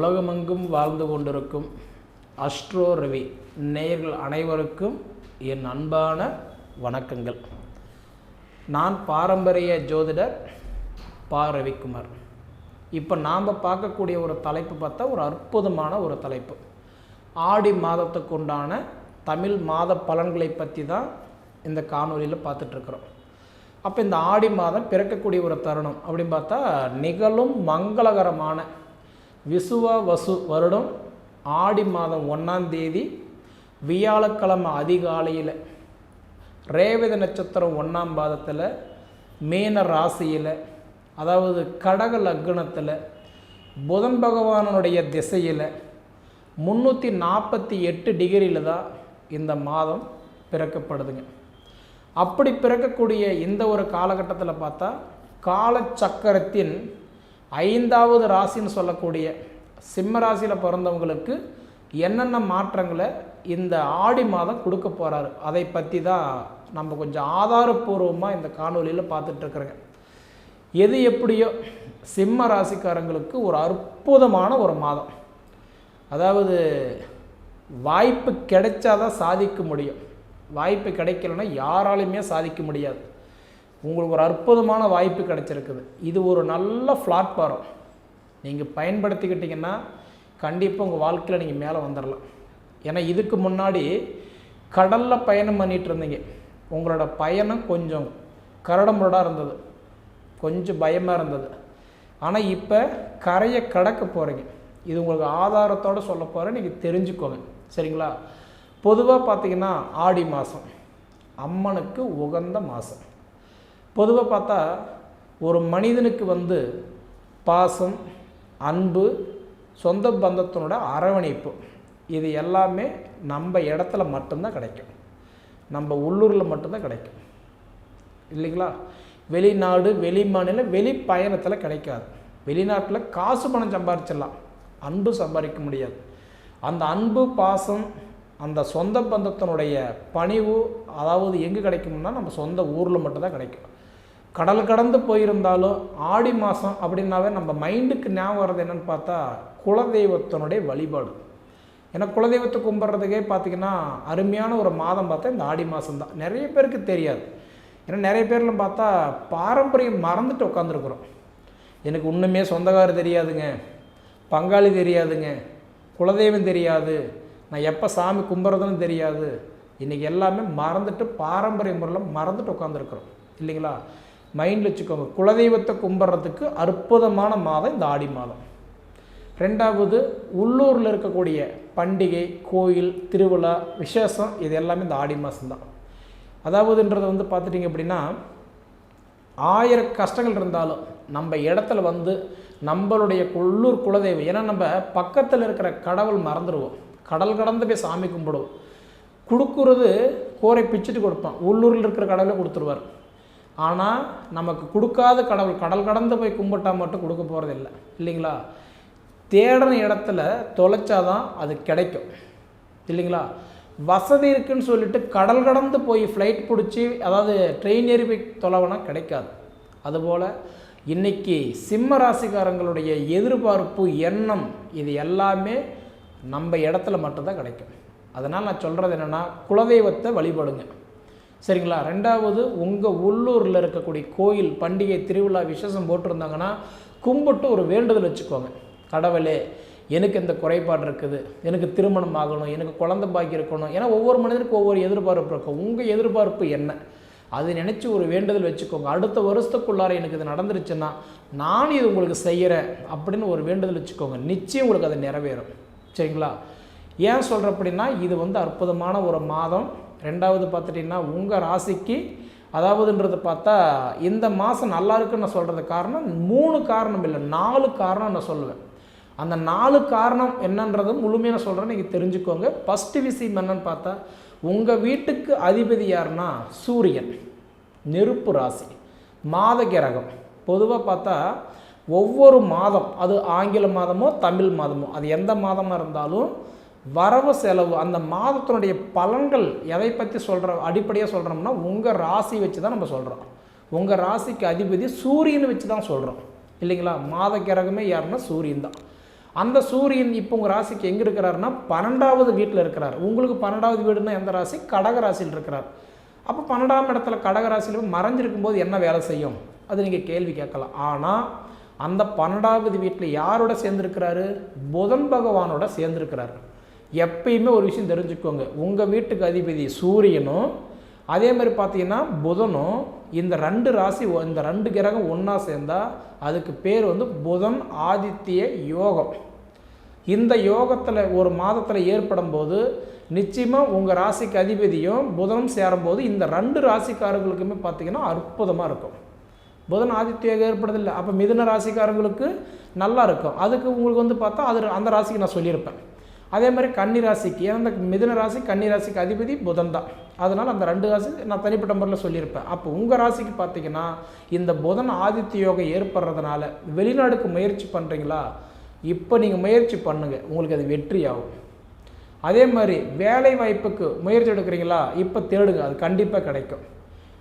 உலகமெங்கும் வாழ்ந்து கொண்டிருக்கும் அஸ்ட்ரோ ரவி. நேயர்கள் அனைவருக்கும் என் அன்பான வணக்கங்கள். நான் பாரம்பரிய ஜோதிடர் பா. ரவிக்குமார். இப்போ நாம் பார்க்கக்கூடிய ஒரு தலைப்பு பார்த்தா ஒரு அற்புதமான ஒரு தலைப்பு. ஆடி மாதத்துக்கு உண்டான தமிழ் மாத பலன்களை பற்றி தான் இந்த காணொலியில் பார்த்துட்ருக்குறோம். அப்போ இந்த ஆடி மாதம் பிறக்கக்கூடிய ஒரு தருணம் அப்படின்னு பார்த்தா நிகழும் மங்களகரமான விசுவ வசு வருடம் ஆடி மாதம் ஒன்றாம் தேதி வியாழக்கிழமை அதிகாலையில் ரேவதி நட்சத்திரம் ஒன்றாம் பாதத்தில் மீன ராசியில் அதாவது கடக லக்னத்தில் புதன் பகவானுடைய திசையில் முந்நூற்றி நாற்பத்தி எட்டு டிகிரியில் தான் இந்த மாதம் பிறக்கப்படுதுங்க. அப்படி பிறக்கக்கூடிய இந்த ஒரு காலகட்டத்தில் பார்த்தா காலச்சக்கரத்தின் ஐந்தாவது ராசின்னு சொல்லக்கூடிய சிம்ம ராசியில் பிறந்தவங்களுக்கு என்னென்ன மாற்றங்களை இந்த ஆடி மாதம் கொடுக்க போகிறாரு அதை பற்றி தான் நம்ம கொஞ்சம் ஆதாரபூர்வமாக இந்த காணொலியில் பார்த்துட்ருக்குறேங்க எது எப்படியோ சிம்ம ராசிக்காரங்களுக்கு ஒரு அற்புதமான ஒரு மாதம். அதாவது வாய்ப்பு கிடைச்சாதான் சாதிக்க முடியும். வாய்ப்பு கிடைக்கலன்னா யாராலையுமே சாதிக்க முடியாது. உங்களுக்கு ஒரு அற்புதமான வாய்ப்பு கிடைச்சிருக்குது. இது ஒரு நல்ல பிளாட்ஃபாரம் நீங்கள் பயன்படுத்திக்கிட்டிங்கன்னா கண்டிப்பாக உங்கள் வாழ்க்கையில் நீங்கள் மேலே வந்துடலாம் ஏன்னா இதுக்கு முன்னாடி கடலில் பயணம் பண்ணிகிட்டு இருந்தீங்க. உங்களோட பயணம் கொஞ்சம் கரடமுரடாக இருந்தது. கொஞ்சம் பயமாக இருந்தது. ஆனால் இப்போ கரையை கடக்க போகிறீங்க இது உங்களுக்கு ஆதாரத்தோடு சொல்ல போகிறேன் நீங்கள் தெரிஞ்சுக்கோங்க. சரிங்களா? பொதுவாக பார்த்தீங்கன்னா ஆடி மாதம் அம்மனுக்கு உகந்த மாதம் பொதுவாக பார்த்தா ஒரு மனிதனுக்கு வந்து பாசம் அன்பு சொந்த பந்தத்தினோட அரவணைப்பு. இது எல்லாமே நம்ம இடத்துல மட்டும்தான் கிடைக்கும். நம்ம உள்ளூரில் மட்டும்தான் கிடைக்கும். இல்லைங்களா? வெளிநாடு வெளி மாநிலம் வெளி பயணத்தில் கிடைக்காது. வெளிநாட்டில் காசு பணம் சம்பாரிச்சிடலாம். அன்பு சம்பாதிக்க முடியாது. அந்த அன்பு பாசம் அந்த சொந்த பந்தத்தினுடைய பணிவு அதாவது எங்கே கிடைக்கும்னா நம்ம சொந்த ஊரில் மட்டும்தான் கிடைக்கும். கடல் கடந்து போயிருந்தாலும் ஆடி மாதம் அப்படின்னாவே நம்ம மைண்டுக்கு ஞாபகம் வர்றது என்னென்னு பார்த்தா குலதெய்வத்தினுடைய வழிபாடு. ஏன்னா குலதெய்வத்தை கும்பிட்றதுக்கே பார்த்திங்கன்னா அருமையான ஒரு மாதம் பார்த்தா இந்த ஆடி மாதம் தான் நிறைய பேருக்கு தெரியாது. ஏன்னா நிறைய பேர்லாம் பார்த்தா பாரம்பரியம் மறந்துட்டு உட்காந்துருக்குறோம் எனக்கு ஒன்றுமே சொந்தக்காரர் தெரியாதுங்க. பங்காளி தெரியாதுங்க. குலதெய்வம் தெரியாது. நான் எப்போ சாமி கும்பிட்றதுன்னு தெரியாது. இன்றைக்கி எல்லாமே மறந்துட்டு பாரம்பரிய முறையில் மறந்துட்டு உட்காந்துருக்குறோம் இல்லைங்களா? மைண்டில் வச்சுக்கோங்க. குலதெய்வத்தை கும்பிட்றதுக்கு அற்புதமான மாதம் இந்த ஆடி மாதம். ரெண்டாவது உள்ளூரில் இருக்கக்கூடிய பண்டிகை கோயில் திருவிழா விசேஷம் இது எல்லாமே இந்த ஆடி மாதம்தான் அதாவதுன்றது வந்து பார்த்துட்டிங்க அப்படின்னா ஆயிரம் கஷ்டங்கள் இருந்தாலும் நம்ம இடத்துல வந்து நம்மளுடைய உள்ளூர் குலதெய்வம் ஏன்னா நம்ம பக்கத்தில் இருக்கிற கடவுள் மறந்துடுவோம் கடல் கடந்து போய் சாமி கும்பிடுவோம். கொடுக்குறது கோரை பிச்சுட்டு கொடுப்பான். உள்ளூரில் இருக்கிற கடவுளை கொடுத்துருவார். ஆனால் நமக்கு கொடுக்காத கடவுள் கடல் கடந்து போய் கும்பிட்டா மட்டும் கொடுக்க போகிறது இல்லை. இல்லைங்களா? தேடின இடத்துல தொலைச்சாதான் அது கிடைக்கும். இல்லைங்களா? வசதி இருக்குன்னு சொல்லிட்டு கடல் கடந்து போய் ஃப்ளைட் பிடிச்சி அதாவது ட்ரெயின் ஏறி போய் தொலைவனா கிடைக்காது. அதுபோல் இன்றைக்கி சிம்ம ராசிக்காரங்களுடைய எதிர்பார்ப்பு எண்ணம் இது எல்லாமே நம்ம இடத்துல மட்டும்தான் கிடைக்கும். அதனால் நான் சொல்கிறது என்னென்னா குலதெய்வத்தை வழிபடுங்க. சரிங்களா? ரெண்டாவது உங்கள் உள்ளூரில் இருக்கக்கூடிய கோயில் பண்டிகை திருவிழா விசேஷம் போட்டிருந்தாங்கன்னா கும்பிட்டு ஒரு வேண்டுதல் வச்சுக்கோங்க. கடவுளே எனக்கு இந்த குறைபாடு இருக்குது. எனக்கு திருமணம் ஆகணும். எனக்கு குழந்த பாக்கி இருக்கணும். ஏன்னா ஒவ்வொரு மனிதனுக்கும் ஒவ்வொரு எதிர்பார்ப்பு இருக்கும். உங்கள் எதிர்பார்ப்பு என்ன? அது நினச்சி ஒரு வேண்டுதல் வச்சுக்கோங்க. அடுத்த வருஷத்துக்குள்ளார எனக்கு இது நடந்துருச்சுன்னா நான் இது உங்களுக்கு செய்கிறேன் அப்படின்னு ஒரு வேண்டுதல் வச்சுக்கோங்க. நிச்சயம் உங்களுக்கு அது நிறைவேறும். சரிங்களா? ஏன் சொல்கிற அப்படின்னா இது வந்து அற்புதமான ஒரு மாதம். ரெண்டாவது பார்த்துட்டிங்கன்னா உங்கள் ராசிக்கு அதாவதுன்றது பார்த்தா இந்த மாதம் நல்லா இருக்குன்னு நான் சொல்கிறது காரணம் மூணு காரணம் இல்லை நாலு காரணம் நான் சொல்லுவேன். அந்த நாலு காரணம் என்னன்றது முழுமையாக சொல்கிறேன் நீங்கள் தெரிஞ்சுக்கோங்க. ஃபஸ்ட்டு விஷயம் என்னன்னு பார்த்தா உங்கள் வீட்டுக்கு அதிபதி யாருன்னா சூரியன். நெருப்பு ராசி. மாத கிரகம். பொதுவாக பார்த்தா ஒவ்வொரு மாதம் அது ஆங்கில மாதமோ தமிழ் மாதமோ அது எந்த மாதமாக இருந்தாலும் வரவு செலவு அந்த மாதத்தினுடைய பலன்கள் எதை பற்றி சொல்கிற அடிப்படையாக சொல்கிறோம்னா உங்கள் ராசி வச்சு தான் நம்ம சொல்கிறோம் உங்கள் ராசிக்கு அதிபதி சூரியனை வச்சு தான் சொல்கிறோம் இல்லைங்களா? மாத கிரகமே யாருன்னா சூரியன் தான். அந்த சூரியன் இப்போ உங்கள் ராசிக்கு எங்கே இருக்கிறாருன்னா பன்னெண்டாவது வீட்டில் இருக்கிறார். உங்களுக்கு பன்னெண்டாவது வீடுன்னா எந்த ராசி? கடக ராசியில் இருக்கிறார். அப்போ பன்னெண்டாம் இடத்துல கடக ராசியில் மறைஞ்சிருக்கும் போது என்ன வேலை செய்யும்? அது நீங்கள் கேள்வி கேட்கலாம். ஆனால் அந்த பன்னெண்டாவது வீட்டில் யாரோட சேர்ந்துருக்கிறாரு? புதன் பகவானோட சேர்ந்துருக்கிறாரு. எப்பயுமே ஒரு விஷயம் தெரிஞ்சுக்கோங்க. உங்கள் வீட்டுக்கு அதிபதி சூரியனும் அதே மாதிரி பார்த்தீங்கன்னா புதனும் இந்த ரெண்டு ராசி இந்த ரெண்டு கிரகம் ஒன்றா சேர்ந்தால் அதுக்கு பேர் வந்து புதன் ஆதித்ய யோகம். இந்த யோகத்தில் ஒரு மாதத்தில் ஏற்படும் போது நிச்சயமாக உங்கள் ராசிக்கு அதிபதியும் புதனும் சேரும்போது இந்த ரெண்டு ராசிக்காரர்களுக்குமே பார்த்திங்கன்னா அற்புதமாக இருக்கும். புதன் ஆதித்ய ஏற்படுதில்லை அப்போ மிதுன ராசிக்காரங்களுக்கு நல்லா இருக்கும். அதுக்கு உங்களுக்கு வந்து பார்த்தா அது அந்த ராசிக்கு நான் சொல்லியிருப்பேன். அதே மாதிரி கன்னி ராசிக்கு ஏன்னா இந்த மிதுன ராசி கன்னி ராசிக்கு அதிபதி புதன் தான். அதனால் அந்த ரெண்டு ராசி நான் தனிப்பட்ட முறையில் சொல்லியிருப்பேன். அப்போ உங்கள் ராசிக்கு பார்த்தீங்கன்னா இந்த புதன் ஆதித்ய யோகம் ஏற்படுறதுனால வெளிநாடுக்கு முயற்சி பண்ணுறீங்களா இப்போ நீங்கள் முயற்சி பண்ணுங்கள் உங்களுக்கு அது வெற்றி ஆகும் அதே மாதிரி வேலை வாய்ப்புக்கு முயற்சி எடுக்கிறீங்களா? இப்போ தேடுங்க. அது கண்டிப்பாக கிடைக்கும்.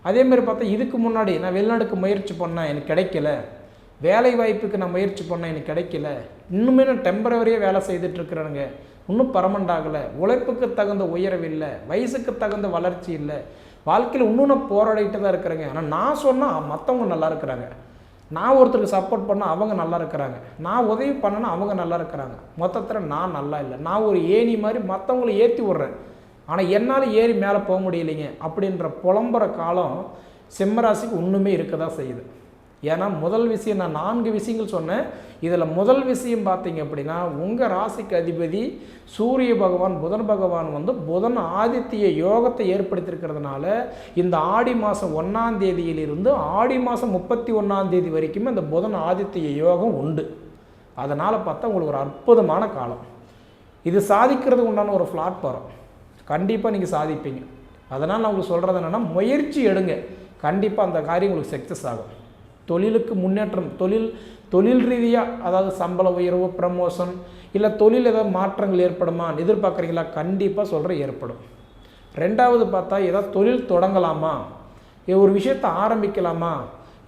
அதே மாதிரி பார்த்தா இதுக்கு முன்னாடி நான் வெளிநாடுக்கு முயற்சி பண்ணேன் எனக்கு கிடைக்கல. வேலை வாய்ப்புக்கு நான் முயற்சி பண்ணேன் எனக்கு கிடைக்கல. இன்னுமே நான் டெம்பரவரியாக வேலை செய்துட்டு இருக்கிறேனுங்க. இன்னும் பர்மனண்ட் ஆகலை உழைப்புக்கு தகுந்த உயர்வு இல்லை. வயசுக்கு தகுந்த வளர்ச்சி இல்லை. வாழ்க்கையில் இன்னும் நான் போராடிட்டு தான் இருக்கிறேங்க. ஆனால் நான் சொன்னால் மற்றவங்க நல்லா இருக்கிறாங்க. நான் ஒருத்தருக்கு சப்போர்ட் பண்ணால் அவங்க நல்லா இருக்கிறாங்க. நான் உதவி பண்ணனா அவங்க நல்லா இருக்கிறாங்க. மொத்தத்தில் நான் நல்லா இல்லை. நான் ஒரு ஏணி மாதிரி மற்றவங்களை ஏற்றி விட்றேன். ஆனால் என்னால் ஏறி மேலே போக முடியலைங்க. அப்படின்ற புலம்புற காலம் சிம்மராசிக்கு ஒன்றுமே இருக்க தான் செய்யுது. ஏன்னா முதல் விஷயம் நான் நான்கு விஷயங்கள் சொன்னேன். இதில் முதல் விஷயம் பார்த்தீங்க அப்படின்னா உங்கள் ராசிக்கு அதிபதி சூரிய பகவான் புதன் பகவான் வந்து புதன் ஆதித்ய யோகத்தை ஏற்படுத்தியிருக்கிறதுனால இந்த ஆடி மாதம் ஒன்றாம் தேதியிலிருந்து ஆடி மாதம் முப்பத்தி ஒன்றாம் தேதி வரைக்குமே இந்த புதன் ஆதித்ய யோகம் உண்டு. அதனால் பார்த்தா உங்களுக்கு ஒரு அற்புதமான காலம். இது சாதிக்கிறதுக்கு உண்டான ஒரு பிளாட்ஃபாரம் கண்டிப்பாக நீங்கள் சாதிப்பீங்க. அதனால் நான் உங்களுக்கு சொல்கிறது என்னென்னா முயற்சி எடுங்க. கண்டிப்பாக அந்த காரியம் உங்களுக்கு சக்ஸஸ் ஆகும். தொழிலுக்கு முன்னேற்றம் தொழில் தொழில் ரீதியாக அதாவது சம்பள உயர்வு ப்ரமோஷன் இல்லை தொழில் ஏதாவது மாற்றங்கள் ஏற்படுமா எதிர்பார்க்குறீங்களா கண்டிப்பாக சொல்கிற ஏற்படும். ரெண்டாவது பார்த்தா ஏதாவது தொழில் தொடங்கலாமா? ஏ, ஒரு விஷயத்தை ஆரம்பிக்கலாமா?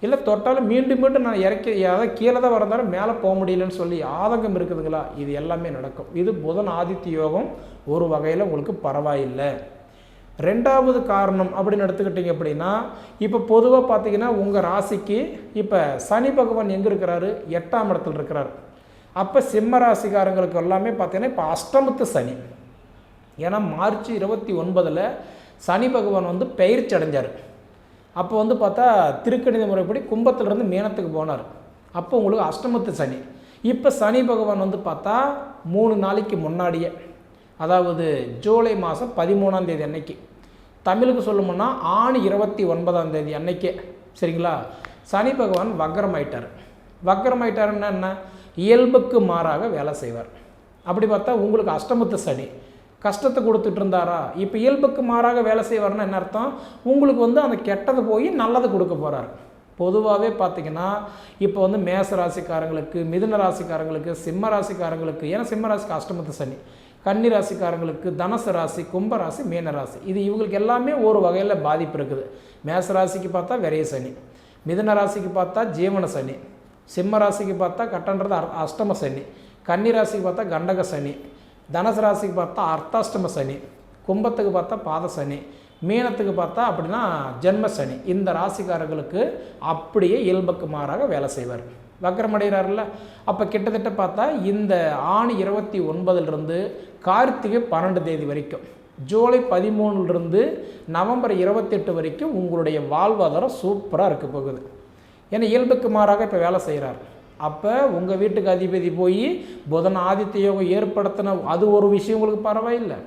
இல்லை தொட்டாலும் மீண்டும் மீண்டும் நான் இறக்கி அதாவது கீழே தான் வரந்தாலும் மேலே போக முடியலன்னு சொல்லி ஆதங்கம் இருக்குதுங்களா? இது எல்லாமே நடக்கும். இது புதன் ஆதித்ய யோகம் ஒரு வகையில் உங்களுக்கு பரவாயில்லை. ரெண்டாவது காரணம் அப்படின்னு எடுத்துக்கிட்டிங்க அப்படின்னா இப்போ பொதுவாக பார்த்தீங்கன்னா உங்கள் ராசிக்கு இப்போ சனி பகவான் எங்கே இருக்கிறாரு? எட்டாம் இடத்துல இருக்கிறார். அப்போ சிம்ம ராசிக்காரங்களுக்கு எல்லாமே பார்த்தீங்கன்னா இப்போ அஷ்டமத்து சனி. ஏன்னா மார்ச் இருபத்தி ஒன்பதில் சனி பகவான் வந்து பயிற்சி அடைஞ்சார். அப்போ வந்து பார்த்தா திருக்கணித முறைப்படி கும்பத்திலிருந்து மீனத்துக்கு போனார். அப்போ உங்களுக்கு அஷ்டமத்து சனி. இப்போ சனி பகவான் வந்து பார்த்தா மூணு நாளைக்கு முன்னாடியே அதாவது ஜூலை மாதம் பதிமூணாம் தேதி அன்னைக்கு. தமிழுக்கு சொல்லணும்னா ஆணி இருபத்தி ஒன்பதாம் தேதி அன்னைக்கே. சரிங்களா? சனி பகவான் வக்ரமாயிட்டார் வக்ரமாயிட்டாருன்னா என்ன? இயல்புக்கு மாறாக வேலை செய்வார். அப்படி பார்த்தா உங்களுக்கு அஷ்டமத்து சனி. கஷ்டத்தை கொடுத்துட்டு இருந்தாரா? இப்போ இயல்புக்கு மாறாக வேலை செய்வார்னா என்ன அர்த்தம்? உங்களுக்கு வந்து அந்த கெட்டது போய் நல்லது கொடுக்க போகிறார் பொதுவாகவே பார்த்தீங்கன்னா இப்போ வந்து மேச ராசிக்காரங்களுக்கு மிதுன ராசிக்காரங்களுக்கு சிம்ம ராசிக்காரங்களுக்கு ஏன்னா சிம்ம ராசிக்கு அஷ்டமத்து சனி. கன்னி ராசிக்காரங்களுக்கு தனுசு ராசி கும்ப ராசி மீன ராசி. இது இவங்களுக்கு எல்லாமே ஒரு வகையில் பாதிப்பு இருக்குது. மேச ராசிக்கு பார்த்தா விரைய சனி மிதுன ராசிக்கு பார்த்தா ஜீவன சனி சிம்ம ராசிக்கு பார்த்தா கட்டன்றது அர்- அஷ்டம சனி கன்னி ராசிக்கு பார்த்தா கண்டக சனி தனுசு ராசிக்கு பார்த்தா அர்த்தாஷ்டம சனி கும்பத்துக்கு பார்த்தா பாத சனி மீனத்துக்கு பார்த்தா அப்படின்னா ஜென்ம சனி. இந்த ராசிக்காரர்களுக்கு அப்படியே இயல்புக்கு மாறாக வேலை செய்வார். வக்கரமடைகிறார்ல அப்போ கிட்டத்தட்ட பார்த்தா இந்த ஆணி இருபத்தி ஒன்பதுலேருந்து கார்த்திகை பன்னெண்டு தேதி வரைக்கும் ஜூலை பதிமூணுலேருந்து நவம்பர் இருபத்தெட்டு வரைக்கும் உங்களுடைய வாழ்வாதாரம் சூப்பராக இருக்க போகுது. ஏன்னா இயல்புக்கு மாறாக இப்போ வேலை செய்கிறார் அப்போ உங்கள் வீட்டுக்கு அதிபதி போய் புதன் ஆதித்ய யோகம் ஏற்படுத்தின அது ஒரு விஷயம் உங்களுக்கு பரவாயில்லை.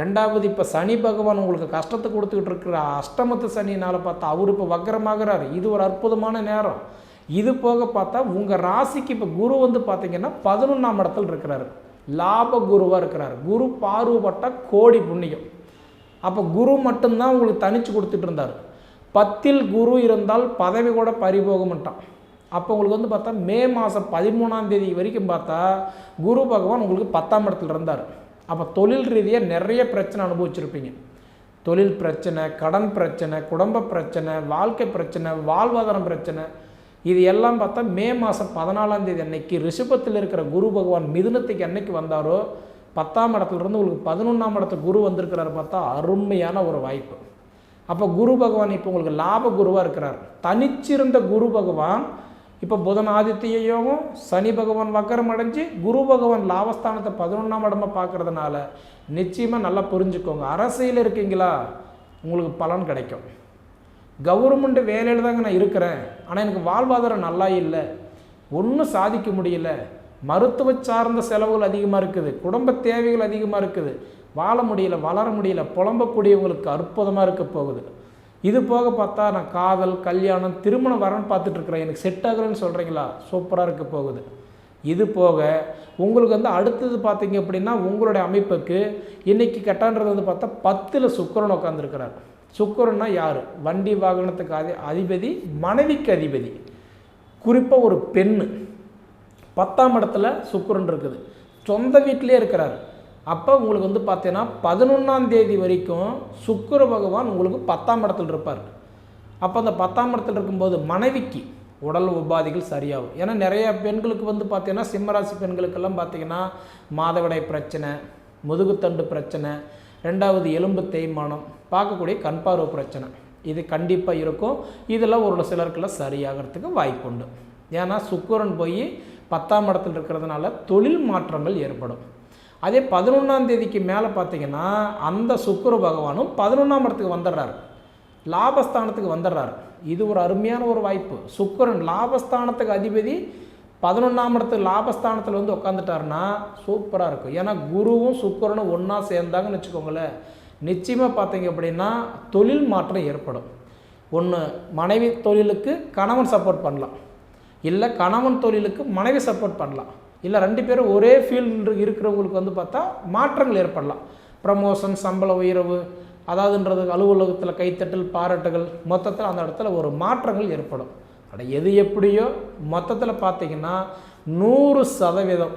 ரெண்டாவது இப்போ சனி பகவான் உங்களுக்கு கஷ்டத்தை கொடுத்துக்கிட்டு இருக்கிற அஷ்டமத்து சனினால் பார்த்தா அவர் இப்போ வக்கரமாகிறார். இது ஒரு அற்புதமான நேரம். இது போக பார்த்தா உங்கள் ராசிக்கு இப்போ குரு வந்து பார்த்தீங்கன்னா பதினொன்றாம் இடத்துல இருக்கிறாரு. லாப குருவாக இருக்கிறார். குரு பார்வப்பட்ட கோடி புண்ணியம். அப்போ குரு மட்டும்தான் உங்களுக்கு தனிச்சு கொடுத்துட்டு இருந்தார். பத்தில் குரு இருந்தால் பதவி கூட பறிபோக மாட்டான் அப்போ உங்களுக்கு வந்து பார்த்தா மே மாதம் பதிமூணாம் தேதி வரைக்கும் பார்த்தா குரு பகவான் உங்களுக்கு பத்தாம் இடத்துல இருந்தார். அப்போ தொழில் ரீதியாக நிறைய பிரச்சனை அனுபவிச்சிருப்பீங்க. தொழில் பிரச்சனை கடன் பிரச்சனை குடும்ப பிரச்சனை வாழ்க்கை பிரச்சனை வாழ்வாதாரம் பிரச்சனை இது எல்லாம் பார்த்தா மே மாதம் பதினாலாம் தேதி அன்னைக்கு ரிஷபத்தில் இருக்கிற குரு பகவான் மிதுனத்துக்கு என்னைக்கு வந்தாரோ பத்தாம் இடத்துலேருந்து உங்களுக்கு பதினொன்றாம் இடத்துக்கு குரு வந்திருக்கிறாரு பார்த்தா அருமையான ஒரு வாய்ப்பு. அப்போ குரு பகவான் இப்போ உங்களுக்கு லாப குருவாக இருக்கிறார். தனிச்சிருந்த குரு பகவான் இப்போ புதன் ஆதித்ய யோகம் சனி பகவான் வக்கரம் அடைஞ்சு குரு பகவான் லாபஸ்தானத்தை பதினொன்றாம் இடமா பார்க்கறதுனால நிச்சயமாக நல்லா புரிஞ்சுக்கோங்க. அரசியல் இருக்கீங்களா? உங்களுக்கு பலன் கிடைக்கும். கவர்மெண்ட் வேலையில் தாங்க நான் இருக்கிறேன். ஆனால் எனக்கு வாழ்வாதாரம் நல்லா இல்லை. ஒன்றும் சாதிக்க முடியல. மருத்துவ சார்ந்த செலவுகள் அதிகமாக இருக்குது. குடும்ப தேவைகள் அதிகமாக இருக்குது. வாழ முடியல வளர முடியல புலம்பக்கூடியவங்களுக்கு அற்புதமாக இருக்க போகுது. இது போக பார்த்தா நான் காதல் கல்யாணம் திருமணம் வரன்னு பார்த்துட்ருக்குறேன் எனக்கு செட் ஆகலன்னு சொல்கிறீங்களா சூப்பராக இருக்க போகுது. இது போக உங்களுக்கு வந்து அடுத்தது பார்த்தீங்க அப்படின்னா உங்களுடைய அமைப்புக்கு இன்றைக்கி கெட்டான்றது வந்து பார்த்தா பத்தில் சுக்கரன் உட்காந்துருக்கிறார் சுக்கரன்னா யார்? வண்டி வாகனத்துக்கு அதி அதிபதி மனைவிக்கு அதிபதி. குறிப்பாக ஒரு பெண் பத்தாம் இடத்துல சுக்கரன் இருக்குது. சொந்த வீட்டிலே இருக்கிறார். அப்போ உங்களுக்கு வந்து பார்த்தீங்கன்னா பதினொன்றாம் தேதி வரைக்கும் சுக்கர பகவான் உங்களுக்கு பத்தாம் இடத்துல இருப்பார். அப்போ அந்த பத்தாம் இடத்துல இருக்கும்போது மனைவிக்கு உடல் உபாதைகள் சரியாகும். ஏன்னா நிறைய பெண்களுக்கு வந்து பார்த்தீங்கன்னா சிம்மராசி பெண்களுக்கெல்லாம் பார்த்தீங்கன்னா மாதவிடை பிரச்சனை முதுகுத்தண்டு பிரச்சனை ரெண்டாவது எலும்பு தேய்மானம். பார்க்கக்கூடிய கண் பார்வை பிரச்சனை. இது கண்டிப்பாக இருக்கும். இதெல்லாம் ஒரு சிலருக்கெல்லாம் சரியாகிறதுக்கு வாய்ப்பு உண்டு. ஏன்னா சுக்கரன் போய் பத்தாம் இடத்துல இருக்கிறதுனால தொழில் மாற்றங்கள் ஏற்படும். அதே பதினொன்றாம் தேதிக்கு மேலே பார்த்தீங்கன்னா அந்த சுக்கர பகவானும் பதினொன்றாம் இடத்துக்கு வந்துடுறாரு. லாபஸ்தானத்துக்கு வந்துடுறாரு. இது ஒரு அருமையான ஒரு வாய்ப்பு. சுக்கரன் லாபஸ்தானத்துக்கு அதிபதி பதினொன்றாம் இடத்து லாபஸ்தானத்தில் வந்து உட்காந்துட்டாருன்னா சூப்பராக இருக்கும். ஏன்னா குருவும் சுக்கரனும் ஒன்றா சேர்ந்தாங்கன்னு வச்சுக்கோங்களேன். நிச்சயமாக பார்த்தீங்க அப்படின்னா தொழில் மாற்றம் ஏற்படும். ஒன்று மனைவி தொழிலுக்கு கணவன் சப்போர்ட் பண்ணலாம். இல்லை கணவன் தொழிலுக்கு மனைவி சப்போர்ட் பண்ணலாம். இல்லை ரெண்டு பேரும் ஒரே ஃபீல்டு இருக்கிறவங்களுக்கு வந்து பார்த்தா மாற்றங்கள் ஏற்படலாம். ப்ரமோஷன் சம்பள உயர்வு அதாவதுன்றது அலுவலகத்தில் கைத்தட்டல் பாராட்டுகள் மொத்தத்தில் அந்த இடத்துல ஒரு மாற்றங்கள் ஏற்படும். ஆனால் எது எப்படியோ மொத்தத்தில் பார்த்தீங்கன்னா நூறு சதவீதம்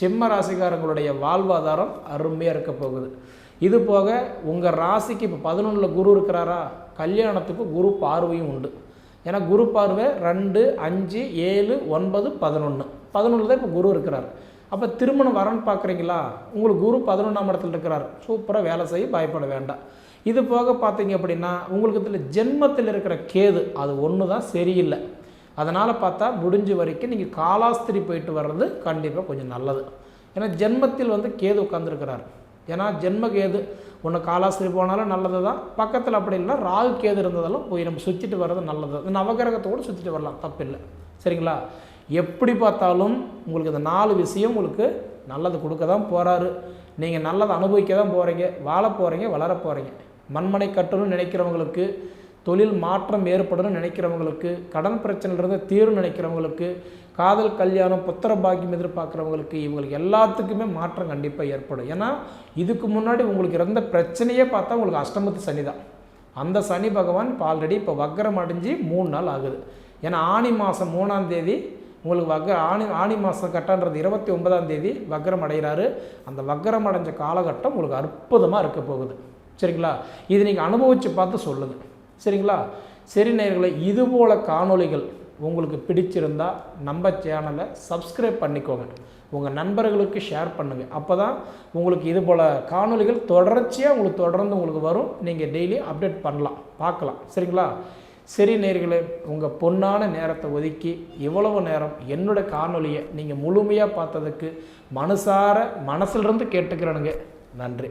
சிம்ம ராசிக்காரங்களுடைய வாழ்வாதாரம் அருமையாக இருக்க போகுது. இது போக உங்கள் ராசிக்கு இப்போ பதினொன்றில் குரு இருக்கிறாரா? கல்யாணத்துக்கு குரு பார்வையும் உண்டு. ஏன்னா குரு பார்வை ரெண்டு அஞ்சு ஏழு ஒன்பது பதினொன்று பதினொன்று தான் இப்போ குரு இருக்கிறார். அப்போ திருமணம் வரன்னு பார்க்குறீங்களா உங்களுக்கு குரு பதினொன்றாம் இடத்துல இருக்கிறார். சூப்பராக வேலை செய்ய பயப்பட வேண்டாம். இது போக பார்த்தீங்க அப்படின்னா உங்களுக்கு இதில் ஜென்மத்தில் இருக்கிற கேது அது ஒன்று தான் சரியில்லை. அதனால் பார்த்தா முடிஞ்ச வரைக்கும் நீங்கள் காலாஸ்திரி போயிட்டு வர்றது கண்டிப்பாக கொஞ்சம் நல்லது. ஏன்னா ஜென்மத்தில் வந்து கேது உட்காந்துருக்கிறார் ஏன்னா ஜென்ம கேது ஒன்று காலாஸ்திரி போனாலும் நல்லது தான் பக்கத்தில் அப்படி இல்லை ராகு கேது இருந்ததெல்லாம் போய் நம்ம சுற்றிட்டு வர்றது நல்லது. நவகிரகத்தோடு சுற்றிட்டு வரலாம் தப்பில்லை. சரிங்களா? எப்படி பார்த்தாலும் உங்களுக்கு இந்த நாலு விஷயம் உங்களுக்கு நல்லது கொடுக்க தான் போகிறாரு நீங்கள் நல்லதை அனுபவிக்க தான் போகிறீங்க வாழ போகிறீங்க வளர போகிறீங்க மண்மனை கட்டணும்னு நினைக்கிறவங்களுக்கு தொழில் மாற்றம் ஏற்படணும்னு நினைக்கிறவங்களுக்கு கடன் பிரச்சனையிலிருந்து தீர்வு நினைக்கிறவங்களுக்கு காதல் கல்யாணம் புத்திர பாக்கியம் எதிர்பார்க்குறவங்களுக்கு இவங்களுக்கு எல்லாத்துக்குமே மாற்றம் கண்டிப்பாக ஏற்படும். ஏன்னா இதுக்கு முன்னாடி உங்களுக்கு இருந்த பிரச்சனையே பார்த்தா உங்களுக்கு அஷ்டமத்து சனி தான். அந்த சனி பகவான் இப்போ ஆல்ரெடி இப்போ வக்கரம் அடைஞ்சு மூணு நாள் ஆகுது. ஏன்னா ஆணி மாதம் மூணாம் தேதி உங்களுக்கு வக்க ஆணி ஆணி மாதம் கட்டன்றது இருபத்தி ஒன்பதாம் தேதி வக்கரம் அடைகிறாரு. அந்த வக்கரம் அடைஞ்ச காலகட்டம் உங்களுக்கு அற்புதமாக இருக்க போகுது. சரிங்களா? இது நீங்கள் அனுபவித்து பார்த்து சொல்லுது சரிங்களா? சரி நேர்களை இதுபோல் காணொளிகள் உங்களுக்கு பிடிச்சிருந்தால் நம்ம சேனலை சப்ஸ்கிரைப் பண்ணிக்கோங்க. உங்கள் நண்பர்களுக்கு ஷேர் பண்ணுங்கள் அப்போ தான் உங்களுக்கு இது போல் காணொளிகள் தொடர்ச்சியாக உங்களுக்கு தொடர்ந்து உங்களுக்கு வரும். நீங்கள் டெய்லி அப்டேட் பண்ணலாம். பார்க்கலாம். சரிங்களா? சரி நேர்களே உங்கள் பொன்னான நேரத்தை ஒதுக்கி இவ்வளவு நேரம் என்னோடய காணொலியை நீங்கள் முழுமையாக பார்த்ததுக்கு மனசார மனசிலிருந்து கேட்டுக்கிறேனுங்க. நன்றி.